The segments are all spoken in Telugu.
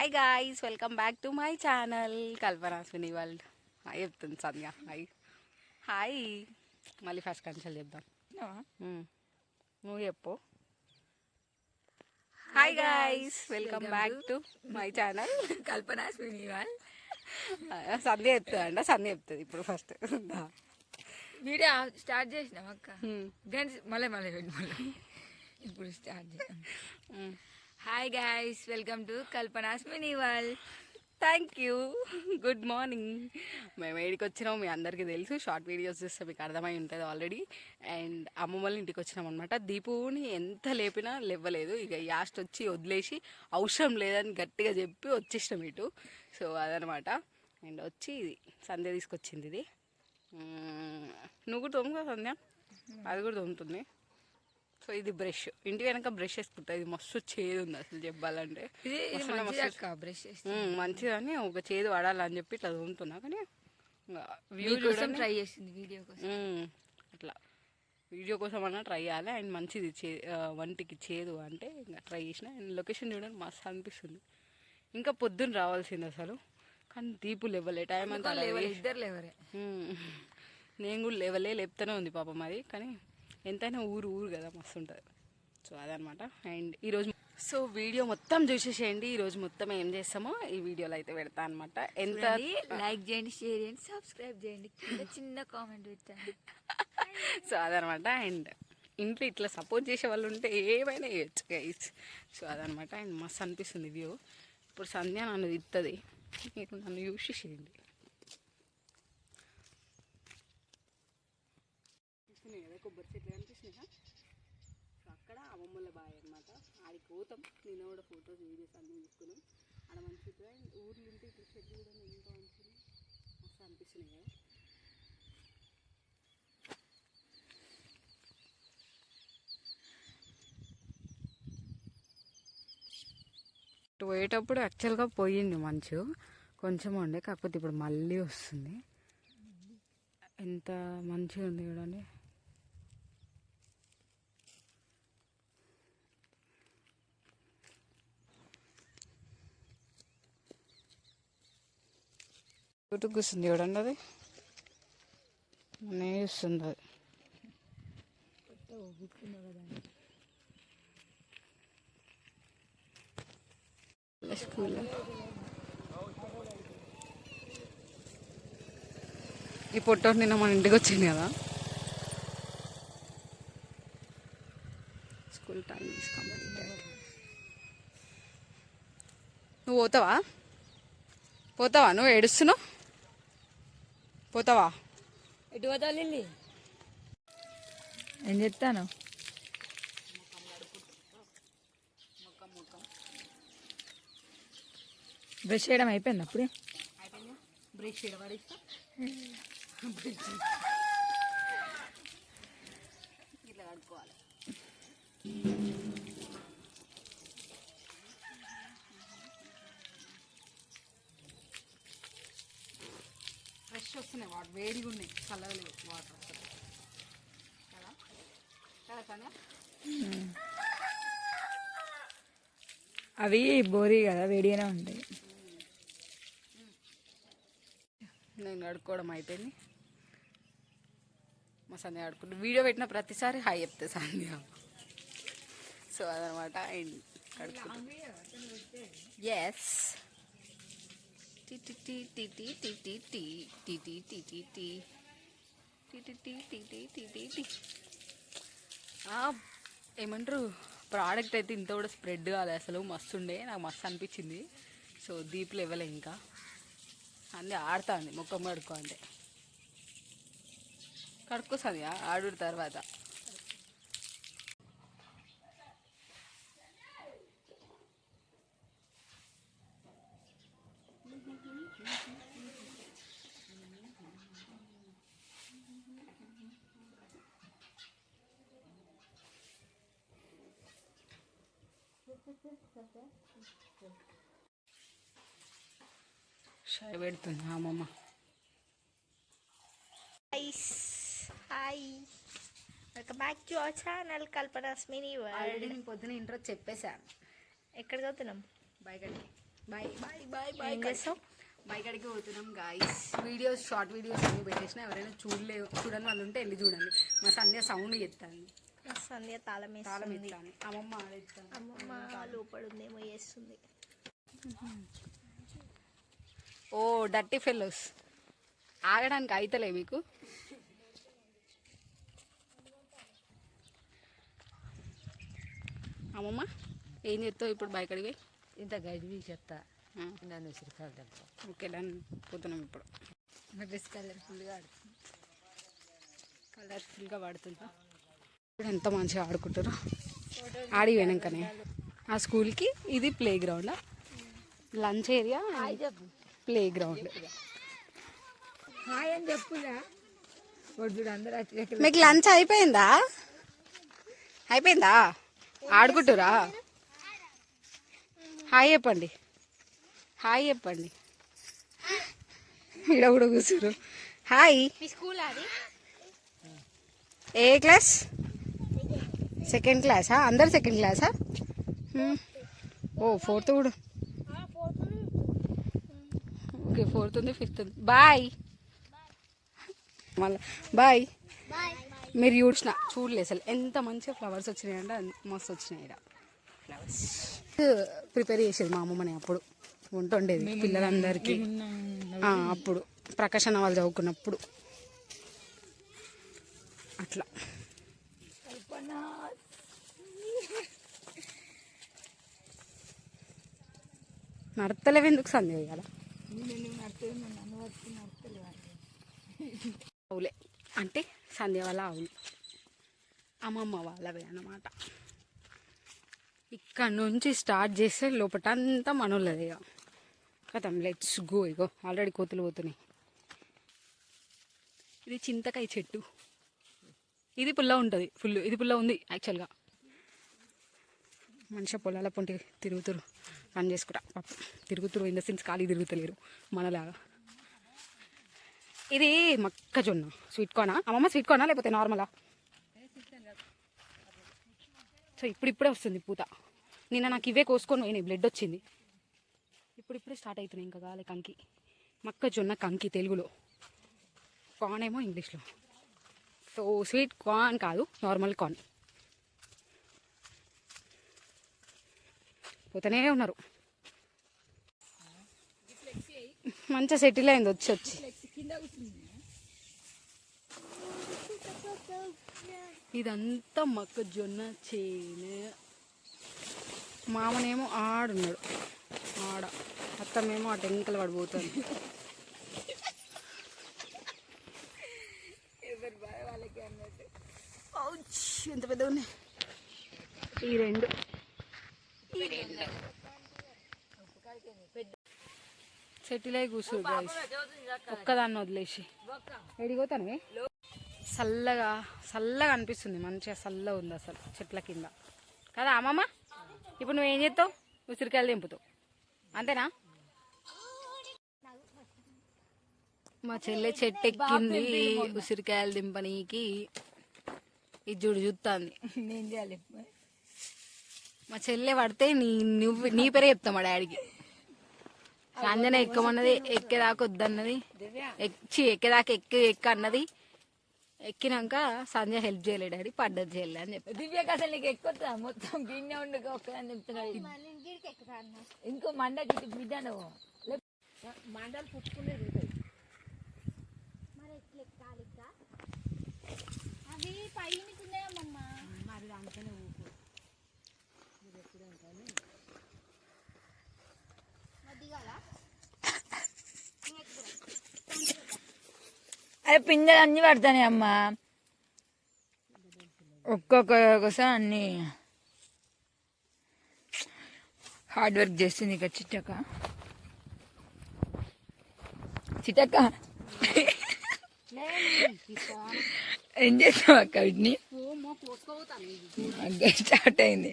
Hi guys welcome back to my channel కల్పనాశ్విని world hi చెప్తుంది సంధ్య. హాయ్ హాయ్ మళ్ళీ ఫస్ట్ కన్సల్ చెప్దాం. నువ్వు చెప్పు. Hi guys welcome back to my channel Kalpana శ్రీనివాల్ Sandhya చెప్తుంది అంట సంధ్య చెప్తుంది ఇప్పుడు ఫస్ట్ వీడియో స్టార్ట్ చేసినాం అక్క. గంట మళ్ళీ మళ్ళీ ఇప్పుడు స్టార్ట్ చేద్దాం. హాయ్ గాయస్ వెల్కమ్ టు కల్పనాస్ శ్రీనివాల్ థ్యాంక్ యూ గుడ్ మార్నింగ్ మేము ఏడికి వచ్చినాం మీ అందరికీ తెలుసు. షార్ట్ వీడియోస్ చూస్తే మీకు అర్థమై ఉంటుంది ఆల్రెడీ అండ్ అమ్మమ్మ ఇంటికి వచ్చినాం అనమాట దీపుని ఎంత లేపినా లేవ్వలేదు ఇక యాస్ట్ వచ్చి వదిలేసి అవసరం లేదని గట్టిగా చెప్పి వచ్చేసినాం ఇటు. సో అదనమాట అండ్ వచ్చి ఇది సంధ్య తీసుకొచ్చింది ఇది. నువ్వు కూడా తోము కదా సంధ్య. అది కూడా తోముతుంది. సో ఇది బ్రష్. ఇంటి వెనక బ్రష్ వేసుకుంటా. ఇది మస్తు చేదు ఉంది అసలు చెప్పాలంటే. బ్రష్ మంచిదని ఒక చేదు వాడాలని చెప్పి ఇట్లా తోముతున్నా. కానీ వ్యూ చూడండి ట్రై చేసింది వీడియో కోసం. అట్లా. వీడియో కోసం అన్నా ట్రై చేయాలి. అండ్ మంచిది చే వంటికి చేదు అంటే ఇంకా ట్రై చేసిన. అండ్ లొకేషన్ చూడండి మస్తు అనిపిస్తుంది. ఇంకా పొద్దున్న రావాల్సింది అసలు. కానీ దీపు లేవలే. టైం అంతా వేస్ట్. ఇద్దరు లేవరే. నేను కూడా లేవలే లేపుతూనే ఉంది పాపం అది. కానీ ఎంతైనా ఊరు ఊరు కదా మస్తు ఉంటుంది సో అదనమాట అండ్ ఈరోజు సో వీడియో మొత్తం చూసేసేయండి. ఈరోజు మొత్తం ఏం చేస్తామో ఈ వీడియోలో అయితే పెడతా అనమాట ఎంత లైక్ చేయండి షేర్ చేయండి సబ్స్క్రైబ్ చేయండి. చిన్న కామెంట్ పెట్టండి. సో అదనమాట అండ్ ఇంట్లో ఇట్లా సపోర్ట్ చేసే వాళ్ళు ఉంటే ఏమైనా చేయొచ్చు గైస్ సో అదనమాట అండ్ మస్తు అనిపిస్తుంది వ్యూ ఇప్పుడు సంధ్య నన్ను తిత్తది. మీరు నన్ను యూస్ చేసేయండి కనిపిస్తున్నాయి కదా కొబ్బరి చెట్లు కనిపిస్తున్నాయా? సో అక్కడ అమ్మమ్మల బాయ్ అనమాట ఆడికి పోతాం నేను కూడా ఫొటోస్ వీడియోస్ అన్నీ తీసుకున్నాం ఆడ మంచిగా ఊర్లు ఉంటే ఇట్లా చెట్లు కూడా ఎంతో మంచిగా మస్తు అనిపిస్తున్నాయి కదా. పోయేటప్పుడు యాక్చువల్గా పోయింది మంచు. కొంచెం ఉండే కాకపోతే ఇప్పుడు మళ్ళీ వస్తుంది. ఎంత మంచిగా ఉంది చూడండి. చుట్టూ కూర్చుంది చూడండి అది నేను చూస్తుంది. అది స్కూల్. ఈ పొట్టోడు నిన్న మన ఇంటికి వచ్చింది కదా? స్కూల్ టైం నువ్వు పోతావా? పోతావా? నువ్వు ఏడుస్తున్నావు? పోతావా? ఎటు పోతావు లిల్లీ? ఏం చెప్తాను బ్రష్ చేయడం అయిపోయింది అప్పుడే? బ్రేక్ పడేస్తా ఫ్రెష్ వస్తున్నాయి. వాటర్ వేడిగా ఉన్నాయి. చల్లగలేవు వాటర్ కదా? కదా సంధ్య? అవి బోరి కదా వేడిగానే ఉంటాయి. నేను కడుక్కోవడం అయిపోయింది. మా సంధ్య కడుక్కుంటు వీడియో పెట్టిన ప్రతిసారి హాయ్ చెప్తే సంధ్య. సో అదనమాట. ఎస్ ఏమంటారు ప్రోడక్ట్ అయితే ఇంత కూడా స్ప్రెడ్ కాలేదు అసలు మస్తు ఉండే నాకు మస్తు అనిపించింది సో దీపులు ఇవ్వలే ఇంకా అన్నీ ఆడుతుంది ముఖం కడుక్కో అంటే కడుక్కోస్తుంది ఆడిన తర్వాత షాయ్ పెడుతుంది అమ్మమ్మ? Hi. Welcome back to our channel Kalpana స్మిని already నేను పొద్దున ఇంట్రో చెప్పేశాను ఎక్కడికి వెళ్తున్నాం బయటకి బాయ్ బాయ్ బాయ్ బాయ్ చేస్తాం అడిగి పోతున్నాం గాయస్ వీడియోస్ షార్ట్ వీడియోస్ అన్ని పెట్టేసిన ఎవరైనా చూడలే చూడని వాళ్ళు ఉంటే వెళ్ళి చూడండి. మా సంధ్య సౌండ్ ఎత్తాను సంధ్య తాళం తాళం వేస్తుంది. ఎత్తాను అమ్మమ్మ అమ్మమ్మ లోపల ఉందేమో చేస్తుంది. ఓ డర్టీ ఫెలోస్ ఆగడానికి అయితలే మీకు. అమ్మమ్మ ఏం చేస్తావు ఇప్పుడు బైక్ అడిగి ఇంత గడివి చెత్త నన్ను ఉసిరికాయలు ఓకే డన్. పోతున్నాం ఇప్పుడు. డ్రెస్ కలర్ఫుల్గా ఆడుతుంది. కలర్ఫుల్గా పడుతుందా ఇప్పుడు ఎంత మంచిగా ఆడుకుంటారు. ఆడి వెనకనే ఆ స్కూల్కి ఇది play ground lunch area? Play ground మీకు లంచ్ అయిపోయిందా? అయిపోయిందా? ఆడుకుంటురా? హాయ్ చెప్పండి. హాయ్ చెప్పండి. ఇక్కడ కూడా కూర్చురు హాయ్. స్కూల్ ఏ క్లాస్? సెకండ్ క్లాసా? అందరు సెకండ్ క్లాసా. ఓ ఫోర్త్ కూడా. ఓకే ఫోర్త్ ఉంది ఫిఫ్త్ ఉంది. బాయ్. మళ్ళీ బాయ్. మీరు చూసిన చూడలే అసలు. ఎంత మంచిగా ఫ్లవర్స్ వచ్చినాయి అంటే మస్తు వచ్చినాయి ఇక్కడ ఫ్లవర్స్ ప్రిపేర్ చేసేది మా అమ్మమ్మని అప్పుడు. వంట ఉండేది పిల్లలందరికీ. అప్పుడు. ప్రకాశన వాళ్ళు చదువుకున్నప్పుడు. అట్లా. నడతలేవు ఎందుకు సంధి ఇవాళ ఆవులే అంటే సంధ్య వాళ్ళ ఆవులు. అమ్మమ్మ వాళ్ళవే అన్నమాట. ఇక్కడ నుంచి స్టార్ట్ చేస్తే లోపల అంతా మనోళ్ళది ఇక కథం లెట్స్ గో ఇగో. ఆల్రెడీ కోతులు పోతున్నాయి. ఇది చింతకాయ చెట్టు. ఇది పుల్ల ఉంటుంది. ఫుల్ ఇది పుల్ల ఉంది యాక్చువల్గా. మనిషి పొలాల పొంటి తిరుగుతురు. పని చేసుకుంటా. పాపం తిరుగుతురు. ఇన్ ద సెన్స్ ఖాళీ తిరుగుతలేరు. మనలాగా. ఇది మొక్కజొన్న. స్వీట్ కార్నా? అమ్మమ్మ స్వీట్ కార్నా లేకపోతే నార్మలా? సో ఇప్పుడిప్పుడే వస్తుంది పూత. నిన్న నాకు ఇవే కోసుకొని పోయినాయి. బ్లడ్ వచ్చింది. ఇప్పుడిప్పుడే స్టార్ట్ అవుతున్నాయి ఇంకా కాలే కంకి. మొక్కజొన్న కంకి తెలుగులో. కార్న్ ఏమో ఇంగ్లీష్లో. సో స్వీట్ కార్న్ కాదు. Normal corn. పోతూనే ఉన్నారు. మంచిగా సెటిల్ అయింది వచ్చి వచ్చి. ఇదంతా మొక్కజొన్న చేను. మామనేమో ఆడున్నాడు. ఆడ. అత్తమేమో ఆ టెంకలు పడిపోతుంది. ఎంత పెద్ద ఉన్నాయి ఈ రెండు. సెటిల్ అయి కూర్చోరు guys. ఒక్కదాన్ని వదిలేసి. ఎడిపోతాను చల్లగా చల్లగా అనిపిస్తుంది. మంచిగా చల్లగా ఉంది అసలు చెట్ల కింద. కదా అమ్మమ్మ? ఇప్పుడు నువ్వేం చేస్తావు? ఉసిరికాయలు దింపుతావు అంతేనా? మా చెల్లె చెట్టు ఎక్కింది. ఉసిరికాయలు దింపనీకి ఇది చూడు చూస్తుంది నేను చేయాలి. మా చెల్లె పడితే నీ నువ్వు నీ పేరే చెప్తా మా డాడీకి. సంజన ఎక్కమన్నది ఎక్కేదాకా వద్దన్నది. ఎక్కి ఎక్కేదాకా ఎక్కి ఎక్క అన్నది. ఎక్కినాక సంజయ్ హెల్ప్ చేయలే డాడీ పడ్డది చేయలే అని చెప్పి. దివ్యకి అసలు నీకు ఎక్కువ మొత్తం గిన్నె ఉండక ఒక్కదాన్ని చెప్తున్నాడు ఇంకో మండ బిడ్డ నువ్వు మండలు పుచ్చుకునేది అవి పైన పిందెలు అన్ని పడతాయి అమ్మ. ఒక్కొక్క ఒక్కసారి అన్ని. హార్డ్ వర్క్ చేస్తుంది ఇక చిట్టక చిట్టక్క. ఏం చేస్తావు అక్క వీటిని? అగ్గ స్టార్ట్ అయింది.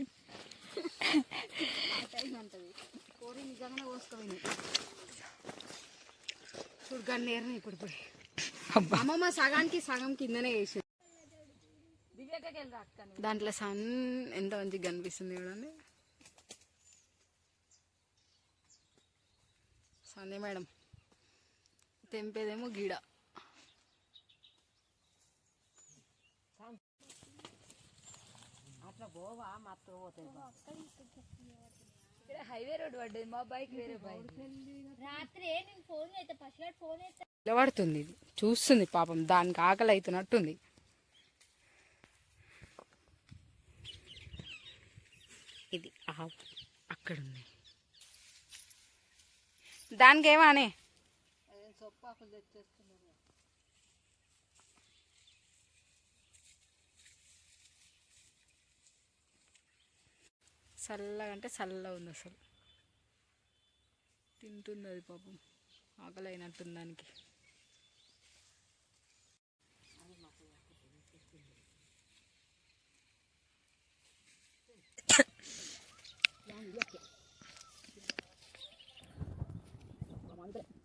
చూడగా నేరని ఇప్పుడు పోయి అమ్మమ్మ సగానికి సగం కిందనే వేసి దాంట్లో సన్ ఎంత మంచిగా కనిపిస్తుంది చూడండి. సందే మేడం. తెంపేదేమో గీడ. ఇక్కడ హైవే రోడ్ పడ్డది మా బైక్ వేరే బైక్. రాత్రి నేను ఫోన్ చేస్తే పసిగాడు ఫోన్ చేస్తే. నిలబడుతుంది ఇది. చూస్తుంది పాపం దానికి ఆకలి అవుతున్నట్టుంది. ఇది ఆవు. అక్కడ ఉంది దానికి ఏమానే చల్లగా అంటే చల్లగా ఉంది అసలు. తింటుంది అది పాపం. ఆకలి అయినట్టుంది దానికి. Thank you.